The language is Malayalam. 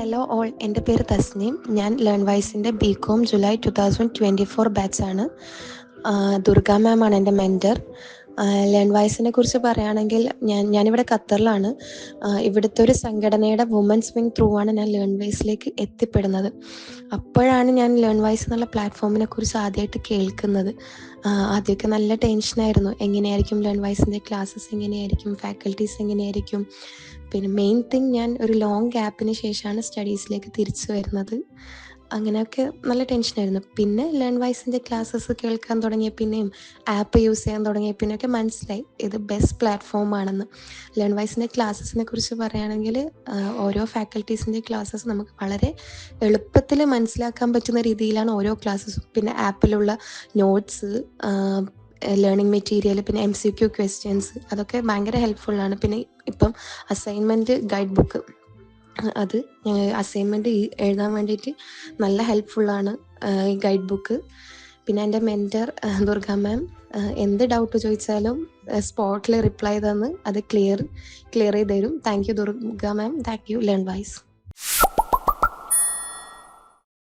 ഹലോ ഓൾ എന്റെ പേര് തസ്നീം. ഞാൻ learn വൈസിന്റെ B com July two thousand twenty four ബാച്ചാണ് Durga ma'am ആണ് എന്റെ മെന്റർ ലേൺ വൈസിനെ കുറിച്ച് പറയുകയാണെങ്കിൽ ഞാൻ ഞാനിവിടെ ഖത്തറിലാണ്. ഇവിടുത്തെ ഒരു സംഘടനയുടെ വുമൻസ് വിങ് ത്രൂ ആണ് ഞാൻ ലേൺ വൈസിലേക്ക് എത്തിപ്പെടുന്നത്. അപ്പോഴാണ് ഞാൻ ലേൺ വൈസ് എന്നുള്ള പ്ലാറ്റ്ഫോമിനെ കുറിച്ച് ആദ്യമായിട്ട് കേൾക്കുന്നത്. ആദ്യമൊക്കെ നല്ല ടെൻഷനായിരുന്നു എങ്ങനെയായിരിക്കും ലേൺ വൈസിന്റെ ക്ലാസ്സസ് എങ്ങനെയായിരിക്കും? ഫാക്കൽറ്റീസ് എങ്ങനെയായിരിക്കും? പിന്നെ മെയിൻ തിങ് ഞാൻ ഒരു ലോങ് ഗ്യാപ്പിന് ശേഷമാണ് സ്റ്റഡീസിലേക്ക് തിരിച്ചു വരുന്നത്. അങ്ങനെയൊക്കെ നല്ല ടെൻഷനായിരുന്നു പിന്നെ ലേൺ വൈസിന്റെ ക്ലാസ്സസ് കേൾക്കാൻ തുടങ്ങിയ പിന്നെയും ആപ്പ് യൂസ് ചെയ്യാൻ തുടങ്ങിയ പിന്നെയൊക്കെ മനസ്സിലായി. ഇത് ബെസ്റ്റ് പ്ലാറ്റ്ഫോം ആണെന്ന്. ലേൺ വൈസിന്റെ ക്ലാസ്സസിനെ കുറിച്ച് പറയുകയാണെങ്കിൽ ഓരോ ഫാക്കൽറ്റീസിന്റെ ക്ലാസ്സസ് നമുക്ക് വളരെ എളുപ്പത്തിൽ മനസ്സിലാക്കാൻ പറ്റുന്ന രീതിയിലാണ് ഓരോ ക്ലാസ്സസും പിന്നെ ആപ്പിലുള്ള നോട്ട്സ് ലേണിംഗ് മെറ്റീരിയൽ പിന്നെ എം സി ക്യു ക്വസ്റ്റ്യൻസ് അതൊക്കെ ഭയങ്കര ഹെൽപ്ഫുള്ളാണ് പിന്നെ ഇപ്പം അസൈൻമെന്റ് ഗൈഡ് ബുക്ക് അത് ഞങ്ങൾ അസൈൻമെന്റ് എഴുതാൻ വേണ്ടിയിട്ട് നല്ല ഹെൽപ്ഫുള്ളാണ് ഈ ഗൈഡ് ബുക്ക് പിന്നെ എന്റെ മെന്റർ ദുർഗ മാം എന്ത് ഡൗട്ട് ചോദിച്ചാലും സ്പോട്ടിൽ റിപ്ലൈ തന്ന് അത് ക്ലിയർ ക്ലിയർ ചെയ്ത് തരും. Thank you Durga ma'am thank you Learnwise